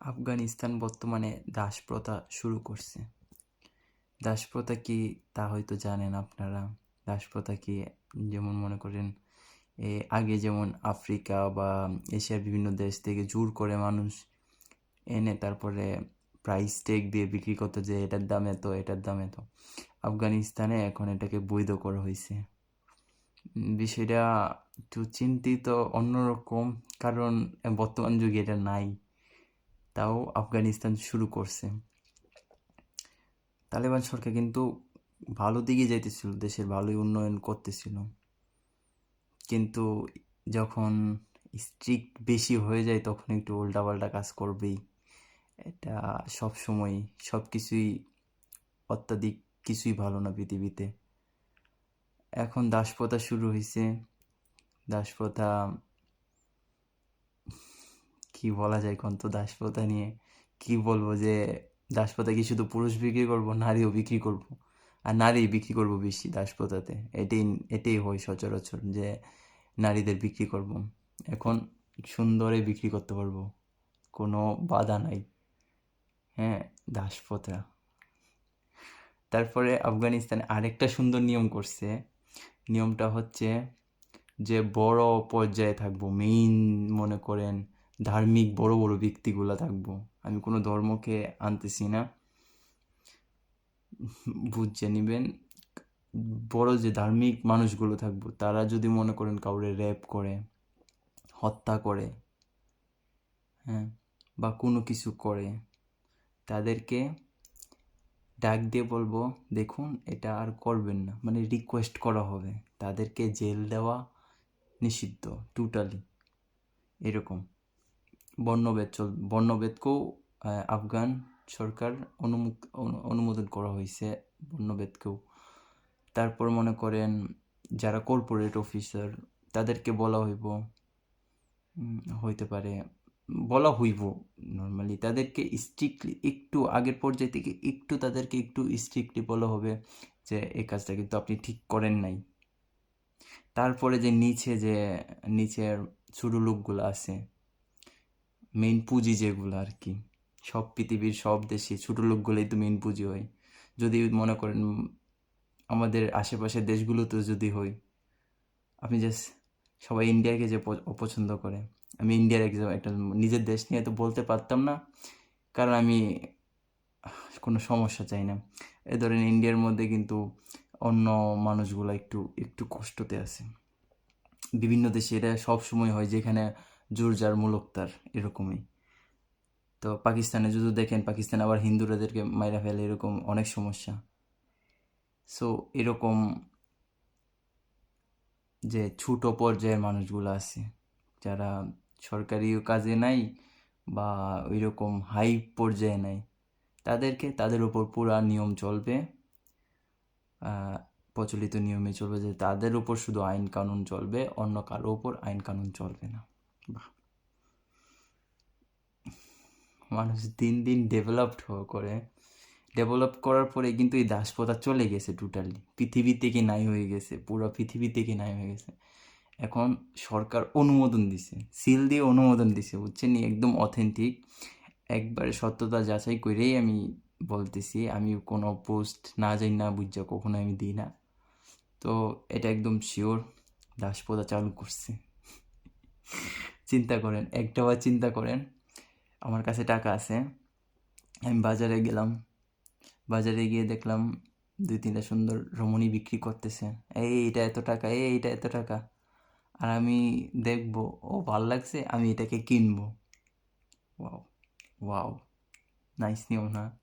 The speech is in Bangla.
আফগানিস্তান বর্তমানে দাসপ্রথা শুরু করছে। দাসপ্রথা কি তা হয়তো জানেন আপনারা। দাসপ্রথা কি যেমন মনে করেন, এ আগে যেমন আফ্রিকা বা এশিয়ার বিভিন্ন দেশ থেকে জোর করে মানুষ এনে তারপরে প্রাইস টেক দিয়ে বিক্রি করতো যে এটার দাম এত, এটার দাম এত। আফগানিস্তানে এখন এটাকে বৈধ করা হয়েছে। বিষয়টা একটু চিন্তিত, অন্যরকম, কারণ বর্তমান যুগে এটা নাই। তাও আফগানিস্তান শুরু করছে। তালেবান সরকার কিন্তু ভালো দিকে যাইতেছিল, দেশের ভালোই উন্নয়ন করতেছিল। কিন্তু যখন স্ট্রিক্ট বেশি হয়ে যায়, তখন একটু উল্টাপাল্টা কাজ করবেই। এটা সব সময়, সব কিছুই অত্যাধিক কিছুই ভালো না পৃথিবীতে। এখন দাসপ্রথা শুরু হয়েছে দাসপ্রথা কি বলা যায় কোন তো দাসপ্রথা নিয়ে? কি বলব যে, দাসপ্রথা কি শুধু পুরুষ বিক্রি করব, নারীও বিক্রি করব? আর নারী বিক্রি করব বেশি দাসপ্রথাতে? এটাই এটাই হয় সচরাচর যে, নারীদের বিক্রি করব। এখন সুন্দরে বিক্রি করতে পারব। কোনো বাধা নাই। হ্যাঁ দাসপ্রথা। তারপরে আফগানিস্তানে আরেকটা সুন্দর নিয়ম করছে। নিয়মটা হচ্ছে যে, বড় পর্যায়ে থাকব। মেইন মনে করেন ধার্মিক বড় বড় ব্যক্তিগুলা থাকব। আমি কোনো ধর্মকে আনতেছি না। বুঝে নিবেন, বড় যে ধার্মিক মানুষগুলো থাকব, তারা যদি মনে করেন কাউরে র্যাপ করে, হত্যা করে হ্যাঁ বা কোনো কিছু করে, তাদেরকে ডাক দিয়ে বলব, দেখুন, এটা আর করবেন না। মানে রিকোয়েস্ট করা হবে। তাদেরকে জেল দেওয়া নিষিদ্ধ টোটালি এরকম। বর্ণভেদ চল বর্ণভেদকেও আফগান সরকার অনুমুখ অনুমোদন করা হয়েছে বর্ণভেদকেও তারপর মনে করেন যারা কর্পোরেট অফিসার তাদেরকে বলা হইব হইতে পারে, বলা হইব নর্মালি তাদেরকে স্ট্রিক্টলি একটু আগের পর্যায়ে থেকে একটু তাদেরকে একটু স্ট্রিক্টলি বলা হবে যে, এই কাজটা কিন্তু আপনি ঠিক করেন নাই। তারপরে যে নিচে যে, নিচের ছোটো লোকগুলো আছে মেইন পুঁজি যেগুলো আর কি সব পৃথিবীর সব দেশে ছোটো লোকগুলোই তো মেইন পুঁজি হয়। যদি মনে করেন আমাদের আশেপাশের দেশগুলোতে যদি হয়, আপনি জাস্ট সবাই ইন্ডিয়াকে যে অপছন্দ করে। আমি ইন্ডিয়ার একজন, একটা নিজের দেশ নিয়ে তো বলতে পারতাম না, কারণ আমি কোনো সমস্যা চাই না। এ ধরেন ইন্ডিয়ার মধ্যে কিন্তু অন্য মানুষগুলো একটু একটু কষ্টতে আছে। বিভিন্ন দেশে এটা সব সময় হয় যেখানে জোর যার মূলক তার, এরকমই। তো পাকিস্তানে যদি দেখেন, পাকিস্তানে আবার হিন্দুরাদেরকে মাইরা ফেলে, এরকম অনেক সমস্যা। সো এরকম যে ছোট পর্যায়ের মানুষগুলো আছে, যারা সরকারি কাজে নাই বা ওই রকম হাই পর্যায়ে নাই, তাদেরকে, তাদের উপর পুরা নিয়ম চলবে প্রচলিত নিয়মে চলবে যে তাদের উপর শুধু আইন কানুন চলবে, অন্য কারও উপর আইন কানুন চলবে না। মানুষ দিন দিন ডেভেলপড করে। ডেভেলপ করার পরে কিন্তু এই দাসপ্রথা চলে গেছে টোটালি পৃথিবী থেকে নাই হয়ে গেছে, পুরো পৃথিবী থেকে নাই হয়ে গেছে। এখন সরকার অনুমোদন দিছে সিল দিয়ে অনুমোদন দিছে, বুঝছেন একদম অথেন্টিক একবারে সত্যতা যাচাই করেই আমি বলতেছি, আমি কোনো পোস্ট না যাই না বুঝা কখনো আমি দিই না। তো এটা একদম শিওর দাসপ্রথা চালু করছে। চিন্তা করেন, একটাবার চিন্তা করেন, আমার কাছে টাকা আছে, আমি বাজারে গেলাম, বাজারে গিয়ে দেখলাম দুই তিনটা সুন্দর রমণী বিক্রি করতেছে, এই, এটা এত টাকা, এই এইটা এত টাকা। আর আমি দেখব, ও, ভালো লাগছে, আমি এটাকে কিনবো। ওয়াও ওয়াও নাইস নিয়ম না?